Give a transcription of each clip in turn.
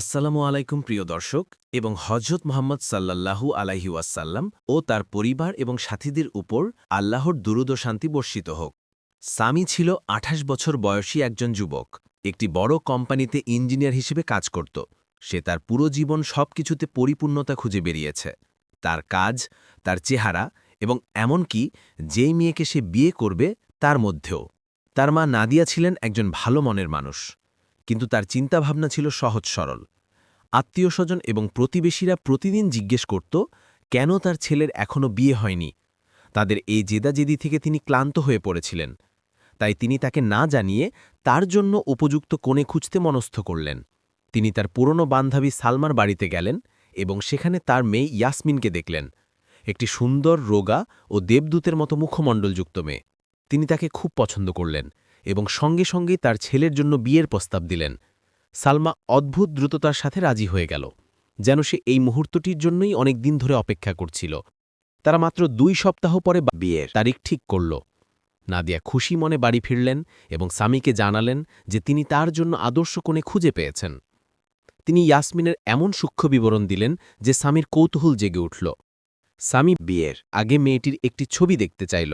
আসসালামু আলাইকুম, প্রিয় দর্শক, এবং হজরত মোহাম্মদ সাল্লাল্লাহু আলাইহি ওয়াসাল্লাম ও তার পরিবার এবং সাথীদের উপর আল্লাহর দুরুদ শান্তি বর্ষিত হোক। সামি ছিল আঠাশ বছর বয়সী একজন যুবক। একটি বড় কোম্পানিতে ইঞ্জিনিয়ার হিসেবে কাজ করত। সে তার পুরো জীবন সবকিছুতে পরিপূর্ণতা খুঁজে বেরিয়েছে। তার কাজ, তার চেহারা এবং এমনকি যেই মেয়েকে সে বিয়ে করবে তার মধ্যেও। তার মা নাদিয়া ছিলেন একজন ভালো মনের মানুষ। কিন্তু তার চিন্তাভাবনা ছিল সহজ সরল। আত্মীয় স্বজন এবং প্রতিবেশীরা প্রতিদিন জিজ্ঞেস করত, কেন তার ছেলের এখনও বিয়ে হয়নি? তাদের এই জেদাজেদি থেকে তিনি ক্লান্ত হয়ে পড়েছিলেন। তাই তিনি তাকে না জানিয়ে তার জন্য উপযুক্ত কোণে খুঁজতে মনস্থ করলেন। তিনি তার পুরনো বান্ধবী সালমার বাড়িতে গেলেন এবং সেখানে তার মেয়ে ইয়াসমিনকে দেখলেন, একটি সুন্দর রোগা ও দেবদূতের মতো মুখমণ্ডলযুক্ত মেয়ে। তিনি তাকে খুব পছন্দ করলেন। এবং সঙ্গে সঙ্গেই তার ছেলের জন্য বিয়ের প্রস্তাব দিলেন। সালমা অদ্ভুত দ্রুততার সাথে রাজি হয়ে গেল, যেন সে এই মুহূর্তটির জন্যই অনেক দিন ধরে অপেক্ষা করছিল। তারা মাত্র দুই সপ্তাহ পরে বিয়ের তারিখ ঠিক করল। নাদিয়া খুশি মনে বাড়ি ফিরলেন এবং স্বামীকে জানালেন যে তিনি তার জন্য আদর্শ কোণে খুঁজে পেয়েছেন। তিনি ইয়াসমিনের এমন সূক্ষ্ম বিবরণ দিলেন যে স্বামীর কৌতূহল জেগে উঠল। স্বামী বিয়ের আগে মেয়েটির একটি ছবি দেখতে চাইল।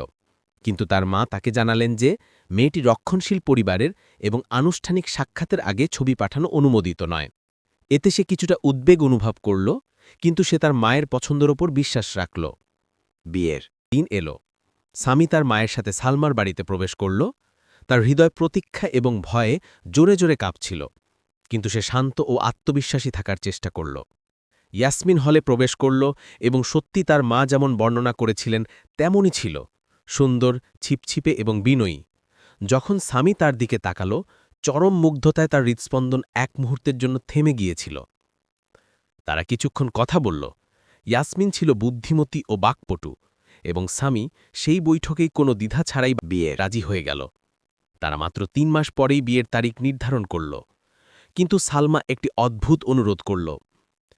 কিন্তু তার মা তাকে জানালেন যে, মেয়েটি রক্ষণশীল পরিবারের এবং আনুষ্ঠানিক সাক্ষাতের আগে ছবি পাঠানো অনুমোদিত নয়। এতে সে কিছুটা উদ্বেগ অনুভব করল, কিন্তু সে তার মায়ের পছন্দের ওপর বিশ্বাস রাখল। বিয়ের দিন এল। স্বামী তার মায়ের সাথে সালমার বাড়িতে প্রবেশ করল। তার হৃদয় প্রতীক্ষা এবং ভয়ে জোরে জোরে কাঁপছিল। কিন্তু সে শান্ত ও আত্মবিশ্বাসী থাকার চেষ্টা করল। ইয়াসমিন হলে প্রবেশ করল এবং সত্যি তার মা যেমন বর্ণনা করেছিলেন, তেমনই ছিল। সুন্দর, ছিপছিপে এবং বিনয়ী। যখন স্বামী তার দিকে তাকাল, চরম মুগ্ধতায় তার হৃৎস্পন্দন এক মুহূর্তের জন্য থেমে গিয়েছিল। তারা কিছুক্ষণ কথা বলল। ইয়াসমিন ছিল বুদ্ধিমতী ও বাকপটু এবং স্বামী সেই বৈঠকেই কোনো দ্বিধা ছাড়াই বিয়ে রাজি হয়ে গেল। তারা মাত্র তিন মাস পরেই বিয়ের তারিখ নির্ধারণ করল। কিন্তু সালমা একটি অদ্ভুত অনুরোধ করল।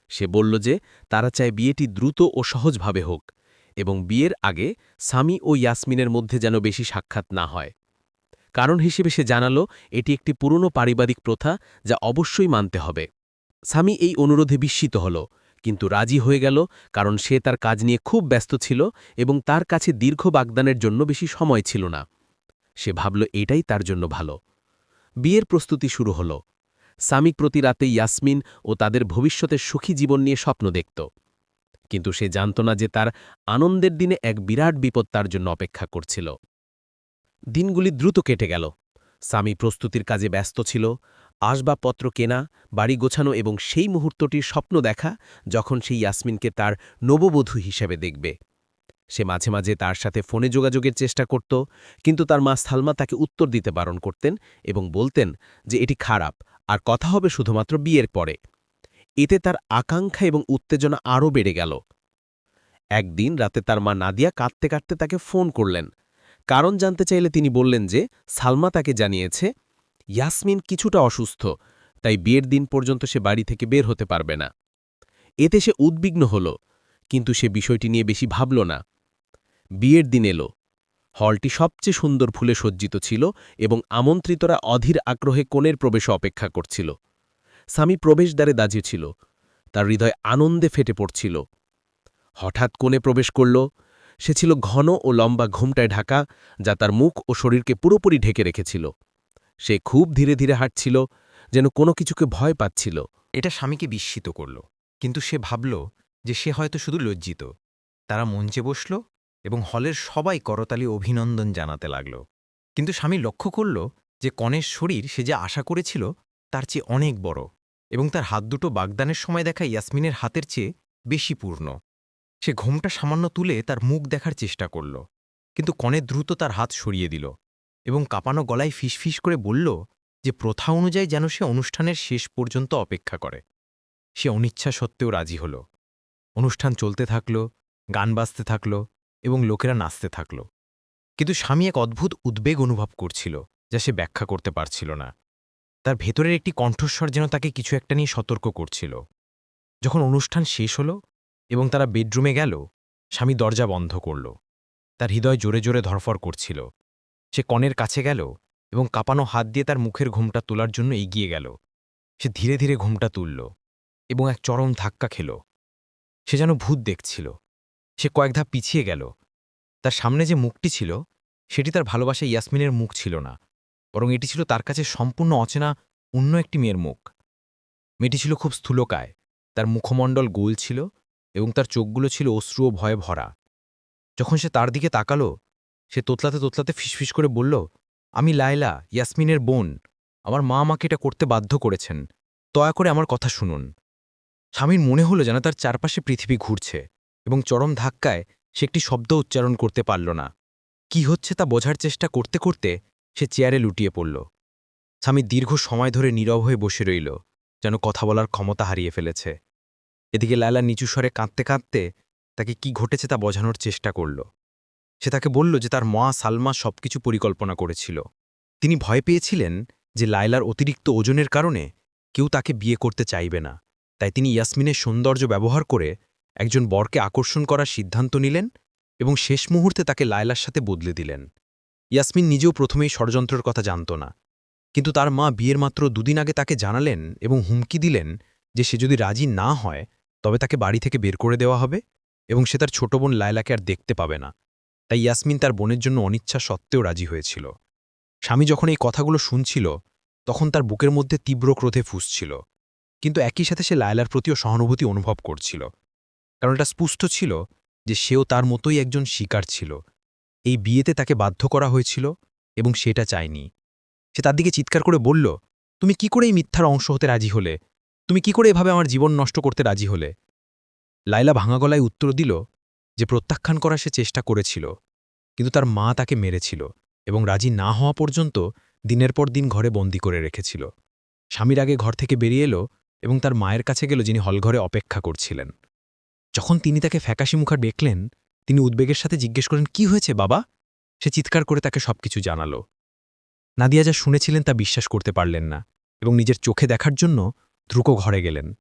সে বলল যে, তারা চায় বিয়েটি দ্রুত ও সহজভাবে হোক। এবং বিয়ের আগে স্বামী ও ইয়াসমিনের মধ্যে যেন বেশি সাক্ষাৎ না হয়। কারণ হিসেবে সে জানালো, এটি একটি পুরনো পারিবারিক প্রথা যা অবশ্যই মানতে হবে। স্বামী এই অনুরোধে বিস্মিত হল, কিন্তু রাজি হয়ে গেল কারণ সে তার কাজ নিয়ে খুব ব্যস্ত ছিল এবং তার কাছে দীর্ঘ বাগদানের জন্য বেশি সময় ছিল না। সে ভাবল, এটাই তার জন্য ভালো। বিয়ের প্রস্তুতি শুরু হল। স্বামী প্রতি রাতে ইয়াসমিন ও তাদের ভবিষ্যতের সুখী জীবন নিয়ে স্বপ্ন দেখত। কিন্তু সে জানত না যে তার আনন্দের দিনে এক বিরাট বিপদ তার জন্য অপেক্ষা করছিল। দিনগুলি দ্রুত কেটে গেল। স্বামী প্রস্তুতির কাজে ব্যস্ত ছিল। আসবাবপত্র কেনা, বাড়ি গোছানো এবং সেই মুহূর্তটির স্বপ্ন দেখা যখন সেই ইয়াসমিনকে তার নববধূ হিসেবে দেখবে। সে মাঝে মাঝে তার সাথে ফোনে যোগাযোগের চেষ্টা করত, কিন্তু তার মা সালমা তাকে উত্তর দিতে বারণ করতেন এবং বলতেন যে এটি খারাপ, আর কথা হবে শুধুমাত্র বিয়ের পরে। এতে তার আকাঙ্ক্ষা এবং উত্তেজনা আরও বেড়ে গেল। একদিন রাতে তার মা নাদিয়া কাঁদতে কাঁদতে তাকে ফোন করলেন। কারণ জানতে চাইলে তিনি বললেন যে, সালমা তাকে জানিয়েছে, ইয়াসমিন কিছুটা অসুস্থ, তাই বিয়ের দিন পর্যন্ত সে বাড়ি থেকে বের হতে পারবে না। এতে সে উদ্বিগ্ন হল, কিন্তু সে বিষয়টি নিয়ে বেশি ভাবল না। বিয়ের দিন এলো। হলটি সবচেয়ে সুন্দর ফুলে সজ্জিত ছিল এবং আমন্ত্রিতরা অধীর আগ্রহে কোণের প্রবেশ অপেক্ষা করছিল। স্বামী প্রবেশদ্বারে দাঁড়িয়েছিল তার হৃদয় আনন্দে ফেটে পড়ছিল। হঠাৎ কোণে প্রবেশ করল। সে ছিল ঘন ও লম্বা ঘুমটায় ঢাকা, যা তার মুখ ও শরীরকে পুরোপুরি ঢেকে রেখেছিল। সে খুব ধীরে ধীরে হাঁটছিল, যেন কোনো কিছুকে ভয় পাচ্ছিল। এটা স্বামীকে বিস্মিত করল, কিন্তু সে ভাবল যে সে হয়তো শুধু লজ্জিত। তারা মঞ্চে বসল এবং হলের সবাই করতালি অভিনন্দন জানাতে লাগল। কিন্তু স্বামী লক্ষ্য করল যে কনের শরীর সে যে আশা করেছিল তার চেয়ে অনেক বড় এবং তার হাত দুটো বাগদানের সময় দেখা ইয়াসমিনের হাতের চেয়ে বেশি পূর্ণ। সে ঘোমটা সামান্য তুলে তার মুখ দেখার চেষ্টা করল, কিন্তু কনে দ্রুত তার হাত সরিয়ে দিল এবং কাঁপানো গলায় ফিসফিস করে বলল যে প্রথা অনুযায়ী যেন সে অনুষ্ঠানের শেষ পর্যন্ত অপেক্ষা করে। সে অনিচ্ছা সত্ত্বেও রাজি হল। অনুষ্ঠান চলতে থাকল, গান বাজতে থাকল এবং লোকেরা নাচতে থাকল। কিন্তু স্বামী এক অদ্ভুত উদ্বেগ অনুভব করছিল যা সে ব্যাখ্যা করতে পারছিল না। তার ভেতরের একটি কণ্ঠস্বর যেন তাকে কিছু একটা নিয়ে সতর্ক করছিল। যখন অনুষ্ঠান শেষ হল এবং তারা বেডরুমে গেল, স্বামী দরজা বন্ধ করল। তার হৃদয় জোরে জোরে ধরফর করছিল। সে কনের কাছে গেল এবং কাঁপানো হাত দিয়ে তার মুখের ঘুমটা তোলার জন্য এগিয়ে গেল। সে ধীরে ধীরে ঘুমটা তুলল এবং এক চরম ধাক্কা খেল। সে যেন ভূত দেখছিল। সে কয়েক ধাপ পিছিয়ে গেল। তার সামনে যে মুখটি ছিল, সেটি তার ভালোবাসা ইয়াসমিনের মুখ ছিল না। বরং এটি ছিল তার কাছে সম্পূর্ণ অচেনা, অন্য একটি মেয়ের মুখ। মেয়েটি ছিল খুব স্থূলকায়, তার মুখমণ্ডল গোল ছিল এবং তার চোখগুলো ছিল অশ্রু ও ভয়ে ভরা। যখন সে তার দিকে তাকালো, সে তোতলাতে তোতলাতে ফিসফিস করে বলল, আমি লায়লা, ইয়াসমিনের বোন। আমার মা আমাকে এটা করতে বাধ্য করেছেন। দয়া করে আমার কথা শুনুন। স্বামীর মনে হলো যেন তার চারপাশে পৃথিবী ঘুরছে এবং চরম ধাক্কায় সে একটি শব্দ উচ্চারণ করতে পারল না। কি হচ্ছে তা বোঝার চেষ্টা করতে করতে সে চেয়ারে লুটিয়ে পড়ল। স্বামী দীর্ঘ সময় ধরে নীরব হয়ে বসে রইল, যেন কথা বলার ক্ষমতা হারিয়ে ফেলেছে। এদিকে লায়লা নিচু স্বরে কাঁদতে কাঁদতে তাকে কি ঘটেছে তা বোঝানোর চেষ্টা করল। সে তাকে বলল যে তার মা সালমা সবকিছু পরিকল্পনা করেছিল। তিনি ভয় পেয়েছিলেন যে লায়লার অতিরিক্ত ওজনের কারণে কেউ তাকে বিয়ে করতে চাইবে না। তাই তিনি ইয়াসমিনের সৌন্দর্য ব্যবহার করে একজন বরকে আকর্ষণ করার সিদ্ধান্ত নিলেন এবং শেষ মুহূর্তে তাকে লায়লার সাথে বদলে দিলেন। ইয়াসমিন নিজেও প্রথমেই ষড়যন্ত্রের কথা জানত না। কিন্তু তার মা বিয়ের মাত্র দুদিন আগে তাকে জানালেন এবং হুমকি দিলেন যে সে যদি রাজি না হয়, তবে তাকে বাড়ি থেকে বের করে দেওয়া হবে এবং সে তার ছোট বোন লায়লাকে আর দেখতে পাবে না। তাই ইয়াসমিন তার বোনের জন্য অনিচ্ছা সত্ত্বেও রাজি হয়েছিল। স্বামী যখন এই কথাগুলো শুনছিল, তখন তার বুকের মধ্যে তীব্র ক্রোধে ফুসছিল। কিন্তু একই সাথে সে লায়লার প্রতিও সহানুভূতি অনুভব করছিল। কারণ এটা স্পুষ্ট ছিল যে সেও তার মতোই একজন শিকার ছিল। এই বিয়েতে তাকে বাধ্য করা হয়েছিল এবং সেটা চায়নি। সে তার দিকে চিৎকার করে বলল, তুমি কি করে এই মিথ্যার অংশ হতে রাজি হলে? তুমি কি করে এভাবে আমার জীবন নষ্ট করতে রাজি হলে? লাইলা ভাঙা গলায় উত্তর দিল যে প্রত্যাখ্যান করা সে চেষ্টা করেছিল, কিন্তু তার মা তাকে মেরেছিল এবং রাজি না হওয়া পর্যন্ত দিনের পর দিন ঘরে বন্দি করে রেখেছিল। স্বামীর আগে ঘর থেকে বেরিয়ে এলো এবং তার মায়ের কাছে গেল যিনি হলঘরে অপেক্ষা করছিলেন। যখন তিনি তাকে ফ্যাকাশি মুখার দেখলেন তিনি উদ্বেগের সাথে জিজ্ঞেস করেন, কি হয়েছে বাবা? সে চিৎকার করে তাকে সবকিছু জানালো। নাদিয়া যা শুনেছিলেন তা বিশ্বাস করতে পারলেন না এবং নিজের চোখে দেখার জন্য দ্রুক ঘরে গেলেন।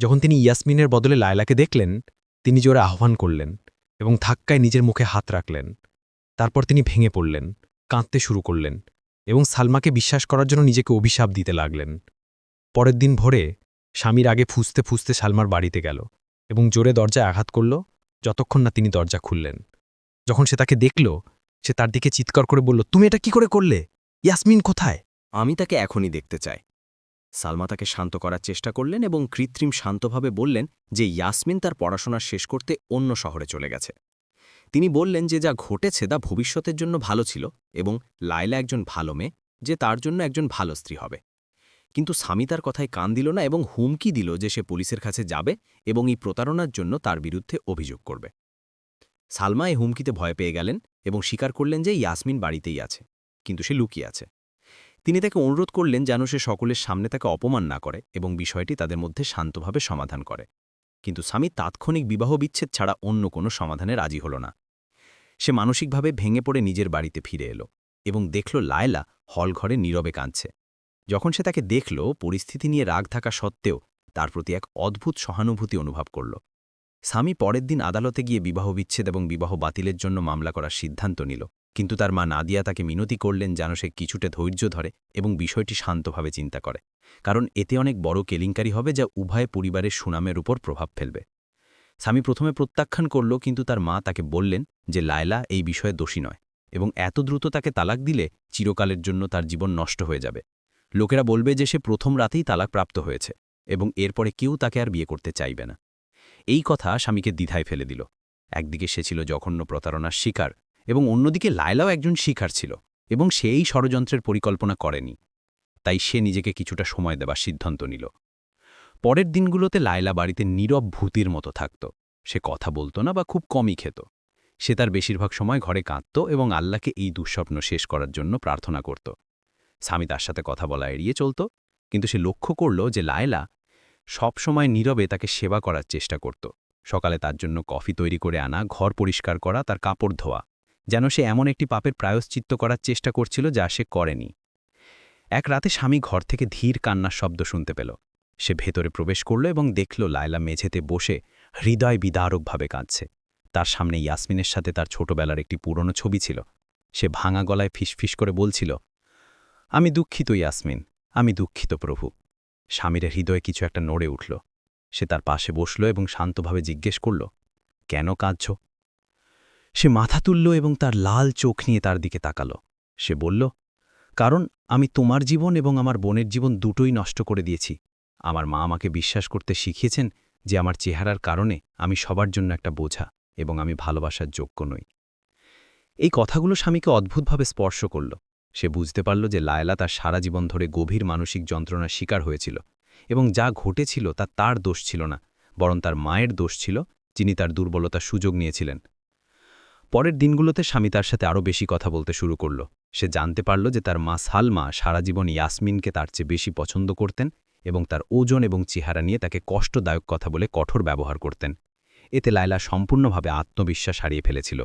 যখন তিনি ইয়াসমিনের বদলে লায়লাকে দেখলেন, তিনি জোরে আহ্বান করলেন এবং ধাক্কায় নিজের মুখে হাত রাখলেন। তারপর তিনি ভেঙে পড়লেন, কাঁদতে শুরু করলেন এবং সালমাকে বিশ্বাস করার জন্য নিজেকে অভিশাপ দিতে লাগলেন। পরের দিন ভোরে স্বামীর আগে ফুসতে ফুসতে সালমার বাড়িতে গেল এবং জোরে দরজায় আঘাত করল যতক্ষণ না তিনি দরজা খুললেন। যখন সে তাকে দেখল, সে তার দিকে চিৎকার করে বলল, তুমি এটা কি করে করলে? ইয়াসমিন কোথায়? আমি তাকে এখনই দেখতে চাই। সালমা তাকে শান্ত করার চেষ্টা করলেন এবং কৃত্রিম শান্তভাবে বললেন যে ইয়াসমিন তার পড়াশোনা শেষ করতে অন্য শহরে চলে গেছে। তিনি বললেন যে যা ঘটেছে তা ভবিষ্যতের জন্য ভালো ছিল এবং লায়লা একজন ভালো মেয়ে, যে তার জন্য একজন ভালো স্ত্রী হবে। কিন্তু স্বামী তার কথায় কান দিল না এবং হুমকি দিল যে সে পুলিশের কাছে যাবে এবং এই প্রতারণার জন্য তার বিরুদ্ধে অভিযোগ করবে। সালমা এই হুমকিতে ভয় পেয়ে গেলেন এবং স্বীকার করলেন যে ইয়াসমিন বাড়িতেই আছে, কিন্তু সে লুকিয়ে আছে। তিনি তাকে অনুরোধ করলেন যেন সে সকলের সামনে তাকে অপমান না করে এবং বিষয়টি তাদের মধ্যে শান্তভাবে সমাধান করে। কিন্তু স্বামী তাৎক্ষণিক বিবাহ বিচ্ছেদ ছাড়া অন্য কোনো সমাধানে রাজি হল না। সে মানসিকভাবে ভেঙে পড়ে নিজের বাড়িতে ফিরে এলো এবং দেখল লায়লা হলঘরে নীরবে কাঁদছে। যখন সে তাকে দেখল, পরিস্থিতি নিয়ে রাগ থাকা সত্ত্বেও তার প্রতি এক অদ্ভুত সহানুভূতি অনুভব করল। স্বামী পরের দিন আদালতে গিয়ে বিবাহ বিচ্ছেদ এবং বিবাহ বাতিলের জন্য মামলা করার সিদ্ধান্ত নিল, কিন্তু তার মা নাদিয়া তাকে মিনতি করলেন যেন সে কিছুটা ধৈর্য ধরে এবং বিষয়টি শান্তভাবে চিন্তা করে, কারণ এতে অনেক বড় কেলেঙ্কারি হবে যা উভয় পরিবারের সুনামের উপর প্রভাব ফেলবে। স্বামী প্রথমে প্রত্যাখ্যান করল, কিন্তু তার মা তাকে বললেন যে, লায়লা, এই বিষয়ে দোষী নয় এবং এত দ্রুত তাকে তালাক দিলে চিরকালের জন্য তার জীবন নষ্ট হয়ে যাবে। লোকেরা বলবে যে সে প্রথম রাতেই তালাক প্রাপ্ত হয়েছে এবং এরপরে কেউ তাকে আর বিয়ে করতে চাইবে না। এই কথা স্বামীকে দ্বিধায় ফেলে দিল। একদিকে সে ছিল জঘন্য প্রতারণার শিকার এবং অন্যদিকে লায়লাও একজন শিকার ছিল এবং সে এই ষড়যন্ত্রের পরিকল্পনা করেনি। তাই সে নিজেকে কিছুটা সময় দেবার সিদ্ধান্ত নিল। পরের দিনগুলোতে লায়লা বাড়িতে নীরব ভূতির মতো থাকত। সে কথা বলতো না বা খুব কমই খেত। সে তার বেশিরভাগ সময় ঘরে কাঁদত এবং আল্লাহকে এই দুঃস্বপ্ন শেষ করার জন্য প্রার্থনা করত। স্বামী তার সাথে কথা বলা এড়িয়ে চলত, কিন্তু সে লক্ষ্য করল যে লায়লা সবসময় নীরবে তাকে সেবা করার চেষ্টা করত। সকালে তার জন্য কফি তৈরি করে আনা, ঘর পরিষ্কার করা, তার কাপড় ধোয়া, যেন সে এমন একটি পাপের প্রায়শ্চিত্ত করার চেষ্টা করছিল যা সে করেনি। এক রাতে স্বামী ঘর থেকে ধীর কান্নার শব্দ শুনতে পেল। সে ভেতরে প্রবেশ করল এবং দেখল লায়লা মেঝেতে বসে হৃদয় বিদারকভাবে কাঁদছে। তার সামনে ইয়াসমিনের সাথে তার ছোটবেলার একটি পুরনো ছবি ছিল। সে ভাঙা গলায় ফিসফিস করে বলছিল আমি দুঃখিত, ইয়াসমিন। আমি দুঃখিত, প্রভু। স্বামীর হৃদয়ে কিছু একটা নড়ে উঠল। সে তার পাশে বসল এবং শান্তভাবে জিজ্ঞেস করল, কেন কাঁদছ? সে মাথা তুলল এবং তার লাল চোখ নিয়ে তার দিকে তাকাল। সে বলল, কারণ আমি তোমার জীবন এবং আমার বোনের জীবন দুটোই নষ্ট করে দিয়েছি। আমার মা আমাকে বিশ্বাস করতে শিখিয়েছেন যে আমার চেহারার কারণে আমি সবার জন্য একটা বোঝা এবং আমি ভালোবাসার যোগ্য নই। এই কথাগুলো স্বামীকে অদ্ভুতভাবে স্পর্শ করল। সে বুঝতে পারল যে লায়লা তার সারা জীবন ধরে গভীর মানসিক যন্ত্রণার শিকার হয়েছিল এবং যা ঘটেছিল তা তার দোষ ছিল না, বরং তার মায়ের দোষ ছিল, যিনি তার দুর্বলতার সুযোগ নিয়েছিলেন। পরের দিনগুলোতে স্বামী তার সাথে আরও বেশি কথা বলতে শুরু করল। সে জানতে পারল যে তার মা সালমা সারা জীবন ইয়াসমিনকে তার চেয়ে বেশি পছন্দ করতেন এবং তার ওজন এবং চেহারা নিয়ে তাকে কষ্টদায়ক কথা বলে কঠোর ব্যবহার করতেন। এতে লায়লা সম্পূর্ণভাবে আত্মবিশ্বাস হারিয়ে ফেলেছিল।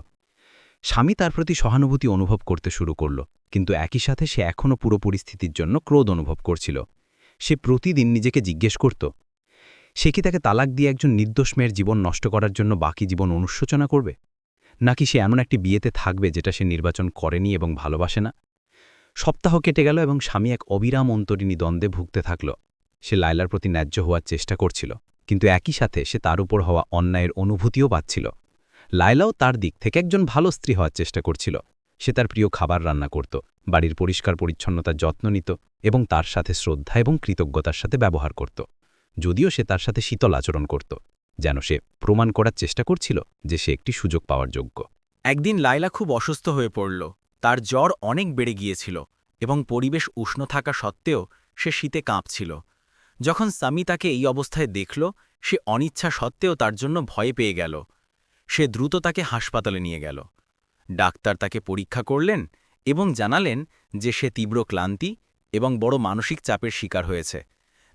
স্বামী তার প্রতি সহানুভূতি অনুভব করতে শুরু করল, কিন্তু একই সাথে সে এখনও পুরো পরিস্থিতির জন্য ক্রোধ অনুভব করছিল। সে প্রতিদিন নিজেকে জিজ্ঞেস করত, সে কি তাকে তালাক দিয়ে একজন নির্দোষ মেয়ের জীবন নষ্ট করার জন্য বাকি জীবন অনুশোচনা করবে? নাকি সে এমন একটি বিয়েতে থাকবে যেটা সে নির্বাচন করেনি এবং ভালোবাসে না? সপ্তাহ কেটে গেল এবং স্বামী এক অবিরাম অন্তরিনী দ্বন্দ্বে ভুগতে থাকল। সে লায়লার প্রতি ন্যায্য হওয়ার চেষ্টা করছিল, কিন্তু একই সাথে সে তার উপর হওয়া অন্যায়ের অনুভূতিও পাচ্ছিল। লায়লাও তার দিক থেকে একজন ভালো স্ত্রী হওয়ার চেষ্টা করছিল। সে তার প্রিয় খাবার রান্না করত, বাড়ির পরিষ্কার পরিচ্ছন্নতার যত্ন নিত এবং তার সাথে শ্রদ্ধা এবং কৃতজ্ঞতার সাথে ব্যবহার করত। যদিও সে তার সাথে শীতল আচরণ করত, যেন সে প্রমাণ করার চেষ্টা করছিল যে সে একটি সুযোগ পাওয়ার যোগ্য। একদিন লাইলা খুব অসুস্থ হয়ে পড়ল। তার জ্বর অনেক বেড়ে গিয়েছিল এবং পরিবেশ উষ্ণ থাকা সত্ত্বেও সে শীতে কাঁপছিল। যখন সামি তাকে এই অবস্থায় দেখল, সে অনিচ্ছা সত্ত্বেও তার জন্য ভয় পেয়ে গেল। সে দ্রুত তাকে হাসপাতালে নিয়ে গেল। ডাক্তার তাকে পরীক্ষা করলেন এবং জানালেন যে সে তীব্র ক্লান্তি এবং বড় মানসিক চাপের শিকার হয়েছে,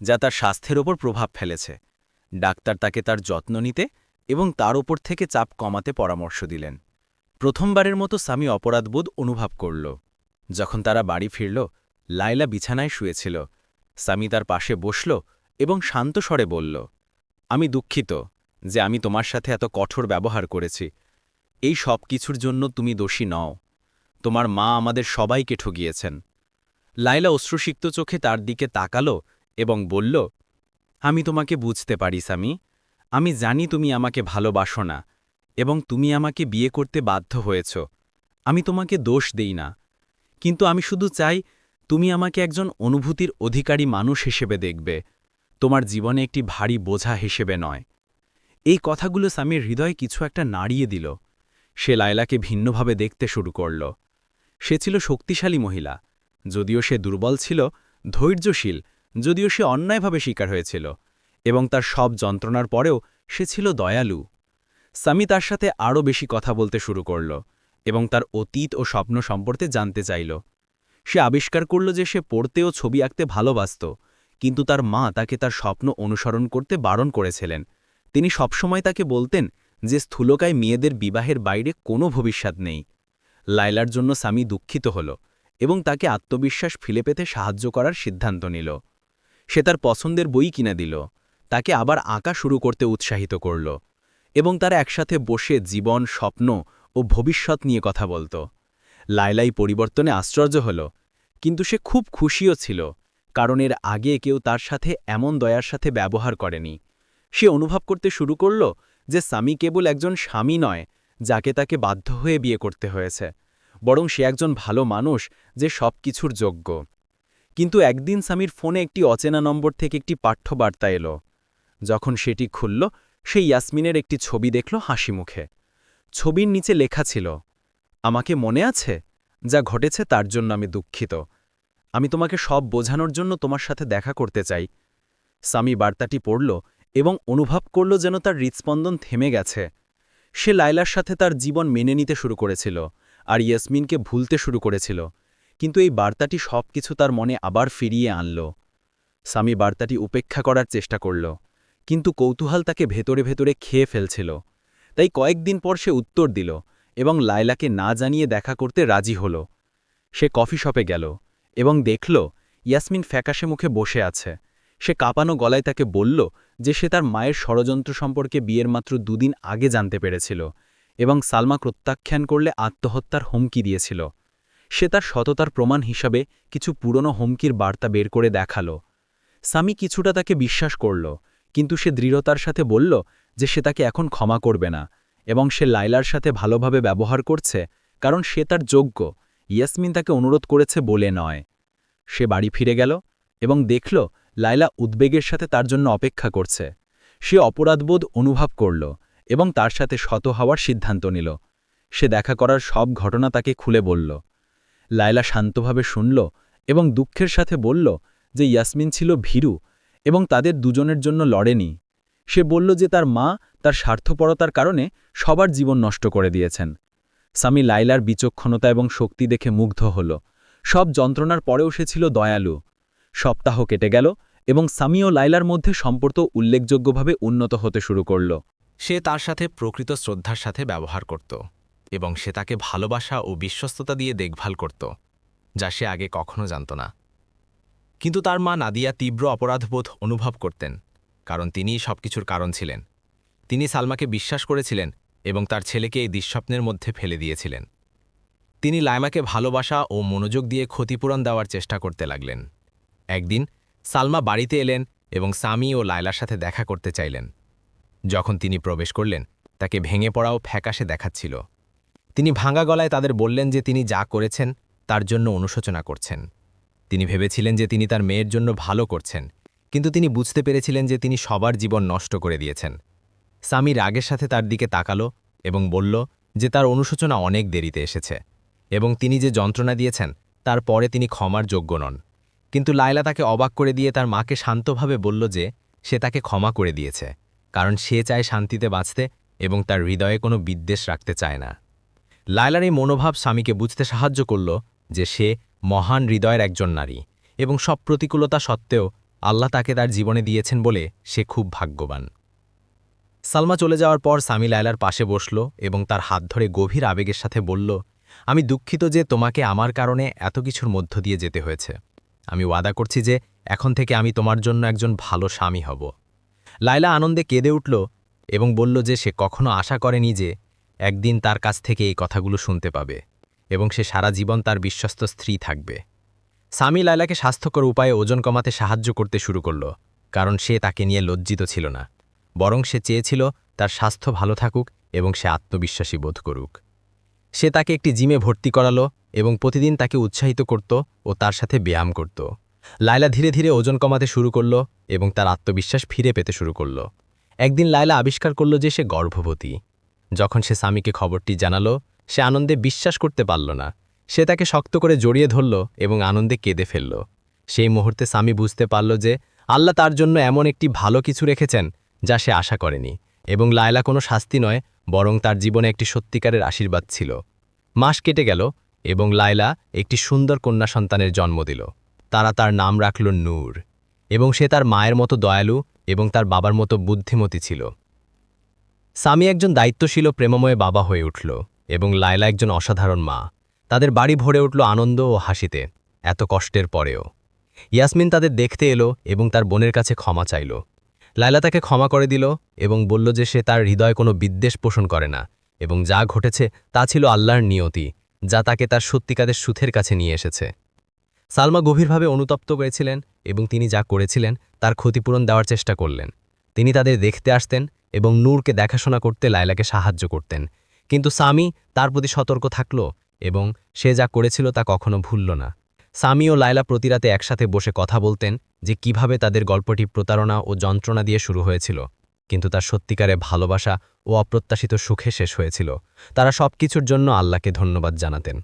যা তার স্বাস্থ্যের ওপর প্রভাব ফেলেছে। ডাক্তার তাকে তার যত্ন নিতে এবং তার ওপর থেকে চাপ কমাতে পরামর্শ দিলেন। প্রথমবারের মতো স্বামী অপরাধবোধ অনুভব করল। যখন তারা বাড়ি ফিরল লাইলা বিছানায় শুয়েছিল। স্বামী তার পাশে বসল এবং শান্ত স্বরে বলল, আমি দুঃখিত। যে আমি তোমার সাথে এত কঠোর ব্যবহার করেছি। এই সব কিছুর জন্য তুমি দোষী নও। তোমার মা আমাদের সবাইকে ঠগিয়েছেন। লাইলা অশ্রুসিক্ত চোখে তার দিকে তাকালো এবং বলল, আমি তোমাকে বুঝতে পারি, স্বামী। আমি জানি তুমি আমাকে ভালোবাসো না এবং তুমি আমাকে বিয়ে করতে বাধ্য হয়েছ। আমি তোমাকে দোষ দেই না। কিন্তু আমি শুধু চাই তুমি আমাকে একজন অনুভূতির অধিকারী মানুষ হিসেবে দেখবে। তোমার জীবনে একটি ভারী বোঝা হিসেবে নয়। এই কথাগুলো স্বামীর হৃদয়ে কিছু একটা নাড়িয়ে দিল। সে লায়লাকে ভিন্নভাবে দেখতে শুরু করল। সে ছিল শক্তিশালী মহিলা। যদিও সে দুর্বল ছিল, ধৈর্যশীল, যদিও সে অন্যায়ভাবে শিকার হয়েছিল, এবং তার সব যন্ত্রণার পরেও সে ছিল দয়ালু। সামি তার সাথে আরও বেশি কথা বলতে শুরু করল এবং তার অতীত ও স্বপ্ন সম্পর্কে জানতে চাইল। সে আবিষ্কার করল যে সে পড়তে ও ছবি আঁকতে ভালোবাসত, কিন্তু তার মা তাকে তার স্বপ্ন অনুসরণ করতে বারণ করেছিলেন। তিনি সবসময় তাকে বলতেন যে স্থূলকায় মেয়েদের বিবাহের বাইরে কোনো ভবিষ্যৎ নেই। লাইলার জন্য স্বামী দুঃখিত হল এবং তাকে আত্মবিশ্বাস ফিলে পেতে সাহায্য করার সিদ্ধান্ত নিল। সে তার পছন্দের বই কিনে দিল, তাকে আবার আঁকা শুরু করতে উৎসাহিত করল এবং তারা একসাথে বসে জীবন, স্বপ্ন ও ভবিষ্যৎ নিয়ে কথা বলত। লাইলাই পরিবর্তনে আশ্চর্য হল, কিন্তু সে খুব খুশিও ছিল, কারণ এর আগে কেউ তার সাথে এমন দয়ার সাথে ব্যবহার করেনি। সে অনুভব করতে শুরু করল যে স্বামী কেবল একজন স্বামী নয়, যাকে তাকে বাধ্য হয়ে বিয়ে করতে হয়েছে, বরং সে একজন ভালো মানুষ যে সব কিছুর যোগ্য। কিন্তু একদিন স্বামীর ফোনে একটি অচেনা নম্বর থেকে একটি পাঠ্যবার্তা এলো। যখন সেটি খুলল, সে ইয়াসমিনের একটি ছবি দেখল হাসি মুখে। ছবির নিচে লেখা ছিল, আমাকে মনে আছে যা ঘটেছে তার জন্য আমি দুঃখিত। আমি তোমাকে সব বোঝানোর জন্য তোমার সাথে দেখা করতে চাই। স্বামী বার্তাটি পড়ল এবং অনুভব করল যেন তার হৃৎস্পন্দন থেমে গেছে। সে লাইলার সাথে তার জীবন মেনে নিতে শুরু করেছিল আর ইয়াসমিনকে ভুলতে শুরু করেছিল। কিন্তু এই বার্তাটি সব কিছু তার মনে আবার ফিরিয়ে আনল। স্বামী বার্তাটি উপেক্ষা করার চেষ্টা করল, কিন্তু কৌতূহল তাকে ভেতরে ভেতরে খেয়ে ফেলছিল। তাই কয়েকদিন পর সে উত্তর দিল এবং লাইলাকে না জানিয়ে দেখা করতে রাজি হল। সে কফি শপে গেল এবং দেখল ইয়াসমিন ফ্যাকাশে মুখে বসে আছে। সে কাঁপানো গলায় তাকে বলল যে সে তার মায়ের ষড়যন্ত্র সম্পর্কে বিয়ের মাত্র দুদিন আগে জানতে পেরেছিল এবং সালমা প্রত্যাখ্যান করলে আত্মহত্যার হুমকি দিয়েছিল। সে তার সততার প্রমাণ হিসাবে কিছু পুরনো হুমকির বার্তা বের করে দেখাল। স্বামী কিছুটা তাকে বিশ্বাস করল, কিন্তু সে দৃঢ়তার সাথে বলল যে সে তাকে এখন ক্ষমা করবে না এবং সে লাইলার সাথে ভালোভাবে ব্যবহার করছে কারণ সে তার যোগ্য। ইয়াসমিন তাকে অনুরোধ করেছে বলে নয়। সে বাড়ি ফিরে গেল এবং দেখল লাইলা উদ্বেগের সাথে তার জন্য অপেক্ষা করছে। সে অপরাধবোধ অনুভব করল এবং তার সাথে শত হওয়ার সিদ্ধান্ত নিল। সে দেখা করার সব ঘটনা তাকে খুলে বলল। লায়লা শান্তভাবে শুনল এবং দুঃখের সাথে বলল যে ইয়াসমিন ছিল ভীরু এবং তাদের দুজনের জন্য লড়েনি। সে বলল যে তার মা তার স্বার্থপরতার কারণে সবার জীবন নষ্ট করে দিয়েছেন। স্বামী লাইলার বিচক্ষণতা এবং শক্তি দেখে মুগ্ধ হল। সব যন্ত্রণার পরেও সে ছিল দয়ালু। সপ্তাহ কেটে গেল এবং স্বামী ও লাইলার মধ্যে সম্পর্ক উল্লেখযোগ্যভাবে উন্নত হতে শুরু করল। সে তার সাথে প্রকৃত শ্রদ্ধার সাথে ব্যবহার করত এবং সে তাকে ভালোবাসা ও বিশ্বস্ততা দিয়ে দেখভাল করত, যা সে আগে কখনো জানত না। কিন্তু তার মা নাদিয়া তীব্র অপরাধবোধ অনুভব করতেন, কারণ তিনিই সবকিছুর কারণ ছিলেন। তিনি সালমাকে বিশ্বাস করেছিলেন এবং তার ছেলেকে এই দুঃস্বপ্নের মধ্যে ফেলে দিয়েছিলেন। তিনি লাইমাকে ভালোবাসা ও মনোযোগ দিয়ে ক্ষতিপূরণ দেওয়ার চেষ্টা করতে লাগলেন। একদিন সালমা বাড়িতে এলেন এবং সামি ও লায়লার সাথে দেখা করতে চাইলেন। যখন তিনি প্রবেশ করলেন, তাকে ভেঙে পড়াও ফ্যাকাশে দেখাচ্ছিল। তিনি ভাঙা গলায় তাদের বললেন যে তিনি যা করেছেন, তার জন্য অনুশোচনা করছেন। তিনি ভেবেছিলেন যে তিনি তার মেয়ের জন্য ভালো করছেন, কিন্তু তিনি বুঝতে পেরেছিলেন যে তিনি সবার জীবন নষ্ট করে দিয়েছেন। স্বামী রাগের সাথে তার দিকে তাকালো এবং বলল যে তার অনুশোচনা অনেক দেরিতে এসেছে এবং তিনি যে যন্ত্রণা দিয়েছেন তারপরে তিনি ক্ষমার যোগ্য নন। কিন্তু লায়লা তাকে অবাক করে দিয়ে তার মাকে শান্তভাবে বলল যে, সে তাকে ক্ষমা করে দিয়েছে, কারণ সে চায় শান্তিতে বাঁচতে এবং তার হৃদয়ে কোনো বিদ্বেষ রাখতে চায় না। লায়লার এই মনোভাব স্বামীকে বুঝতে সাহায্য করল যে সে মহান হৃদয়ের একজন নারী এবং সব প্রতিকূলতা সত্ত্বেও আল্লাহ তাকে তার জীবনে দিয়েছেন বলে সে খুব ভাগ্যবান। সালমা চলে যাওয়ার পর স্বামী লায়লার পাশে বসল এবং তার হাত ধরে গভীর আবেগের সাথে বলল, আমি দুঃখিত যে তোমাকে আমার কারণে এত কিছুর মধ্য দিয়ে যেতে হয়েছে। আমি ওয়াদা করছি যে এখন থেকে আমি তোমার জন্য একজন ভালো স্বামী হব। লায়লা আনন্দে কেঁদে উঠল এবং বলল যে সে কখনো আশা করেনি যে একদিন তার কাছ থেকে এই কথাগুলো শুনতে পাবে এবং সে সারা জীবন তার বিশ্বস্ত স্ত্রী থাকবে। স্বামী লায়লাকে স্বাস্থ্যকর উপায়ে ওজন কমাতে সাহায্য করতে শুরু করল, কারণ সে তাকে নিয়ে লজ্জিত ছিল না। বরং সে চেয়েছিল তার স্বাস্থ্য ভালো থাকুক এবং সে আত্মবিশ্বাসী বোধ করুক। সে তাকে একটি জিমে ভর্তি করালো এবং প্রতিদিন তাকে উৎসাহিত করত ও তার সাথে ব্যায়াম করত। লায়লা ধীরে ধীরে ওজন কমাতে শুরু করল এবং তার আত্মবিশ্বাস ফিরে পেতে শুরু করল। একদিন লায়লা আবিষ্কার করল যে সে গর্ভবতী। যখন সে স্বামীকে খবরটি জানালো, সে আনন্দে বিশ্বাস করতে পারল না। সে তাকে শক্ত করে জড়িয়ে ধরল এবং আনন্দে কেঁদে ফেলল। সেই মুহূর্তে স্বামী বুঝতে পারল যে আল্লাহ তার জন্য এমন একটি ভালো কিছু রেখেছেন যা সে আশা করেনি এবং লায়লা কোনো শাস্তি নয়, বরং তার জীবনে একটি সত্যিকারের আশীর্বাদ ছিল। মাস কেটে গেল এবং লায়লা একটি সুন্দর কন্যা সন্তানের জন্ম দিল। তারা তার নাম রাখল নূর এবং সে তার মায়ের মতো দয়ালু এবং তার বাবার মতো বুদ্ধিমতী ছিল। স্বামী একজন দায়িত্বশীল প্রেমময় বাবা হয়ে উঠল এবং লায়লা একজন অসাধারণ মা। তাদের বাড়ি ভরে উঠল আনন্দ ও হাসিতে, এত কষ্টের পরেও। ইয়াসমিন তাদের দেখতে এলো এবং তার বোনের কাছে ক্ষমা চাইল। লায়লা তাকে ক্ষমা করে দিল এবং বলল যে সে তার হৃদয়ে কোনো বিদ্বেষ পোষণ করে না এবং যা ঘটেছে তা ছিল আল্লাহর নিয়তি যা তাকে তার সত্যিকারের সুথের কাছে নিয়ে এসেছে। সালমা গভীরভাবে অনুতপ্ত হয়েছিলেন এবং তিনি যা করেছিলেন তার ক্ষতিপূরণ দেওয়ার চেষ্টা করলেন। তিনি তাদের দেখতে আসতেন এবং নূরকে দেখাশোনা করতে লায়লাকে সাহায্য করতেন। কিন্তু সামি তার প্রতি সতর্ক থাকল এবং সে যা করেছিল তা কখনো ভুলল না। সামি ও লায়লা প্রতিরাতে একসাথে বসে কথা বলতেন যে কীভাবে তাদের গল্পটি প্রতারণা ও যন্ত্রণা দিয়ে শুরু হয়েছিল। কিন্তু তার সত্যিকারে ভালোবাসা ও অপ্রত্যাশিত সুখে শেষ হয়েছিল। তারা সব কিছুর জন্য আল্লাহকে ধন্যবাদ জানাতেন।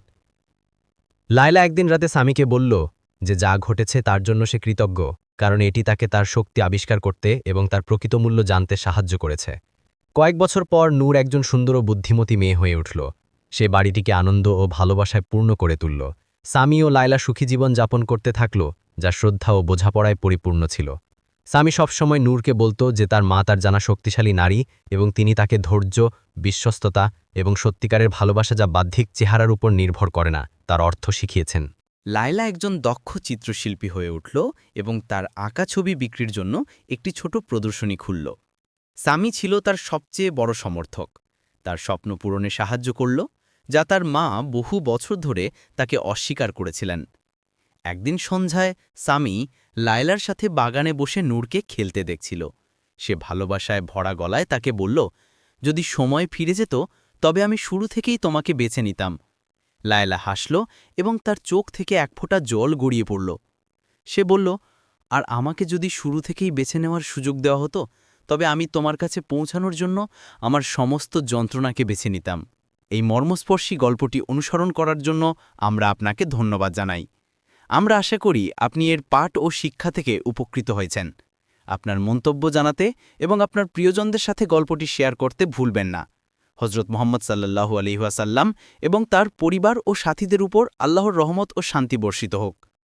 লায়লা একদিন রাতে স্বামীকে বলল যে, যা ঘটেছে তার জন্য সে কৃতজ্ঞ, কারণ এটি তাকে তার শক্তি আবিষ্কার করতে এবং তার প্রকৃত মূল্য জানতে সাহায্য করেছে। কয়েক বছর পর নূর একজন সুন্দর ও বুদ্ধিমতী মেয়ে হয়ে উঠল। সে বাড়িটিকে আনন্দ ও ভালোবাসায় পূর্ণ করে তুলল। স্বামী ও লায়লা সুখী জীবন যাপন করতে থাকল, যা শ্রদ্ধা ও বোঝাপড়ায় পরিপূর্ণ ছিল। স্বামী সবসময় নূরকে বলতো যে তার মা তার জানা শক্তিশালী নারী এবং তিনি তাকে ধৈর্য, বিশ্বস্ততা এবং সত্যিকারের ভালোবাসা যা বাহ্যিক চেহারার উপর নির্ভর করে না, তার অর্থ শিখিয়েছেন। লায়লা একজন দক্ষ চিত্রশিল্পী হয়ে উঠল এবং তার আঁকা ছবি বিক্রির জন্য একটি ছোট প্রদর্শনী খুলল। সামি ছিল তার সবচেয়ে বড় সমর্থক। তার স্বপ্ন পূরণে সাহায্য করল, যা তার মা বহু বছর ধরে তাকে অস্বীকার করেছিলেন। একদিন সন্ধ্যায় সামি লায়লার সাথে বাগানে বসে নূরকে খেলতে দেখছিল। সে ভালোবাসায় ভরা গলায় তাকে বলল, যদি সময় ফিরে যেত, তবে আমি শুরু থেকেই তোমাকে বেছে নিতাম। লায়লা হাসল এবং তার চোখ থেকে এক ফোঁটা জল গড়িয়ে পড়ল। সে বলল, আর আমাকে যদি শুরু থেকেই বেছে নেওয়ার সুযোগ দেওয়া হতো, তবে আমি তোমার কাছে পৌঁছানোর জন্য আমার সমস্ত যন্ত্রণাকে বেছে নিতাম। এই মর্মস্পর্শী গল্পটি অনুসরণ করার জন্য আমরা আপনাকে ধন্যবাদ জানাই। আমরা আশা করি আপনি এর পাঠ ও শিক্ষা থেকে উপকৃত হয়েছেন। আপনার মন্তব্য জানাতে এবং আপনার প্রিয়জনদের সাথে গল্পটি শেয়ার করতে ভুলবেন না। হজরত মোহাম্মদ সাল্লাহু আলহিহাসাল্লাম এবং তার পরিবার ও সাথীদের উপর আল্লাহর রহমত ও শান্তি বর্ষিত হোক।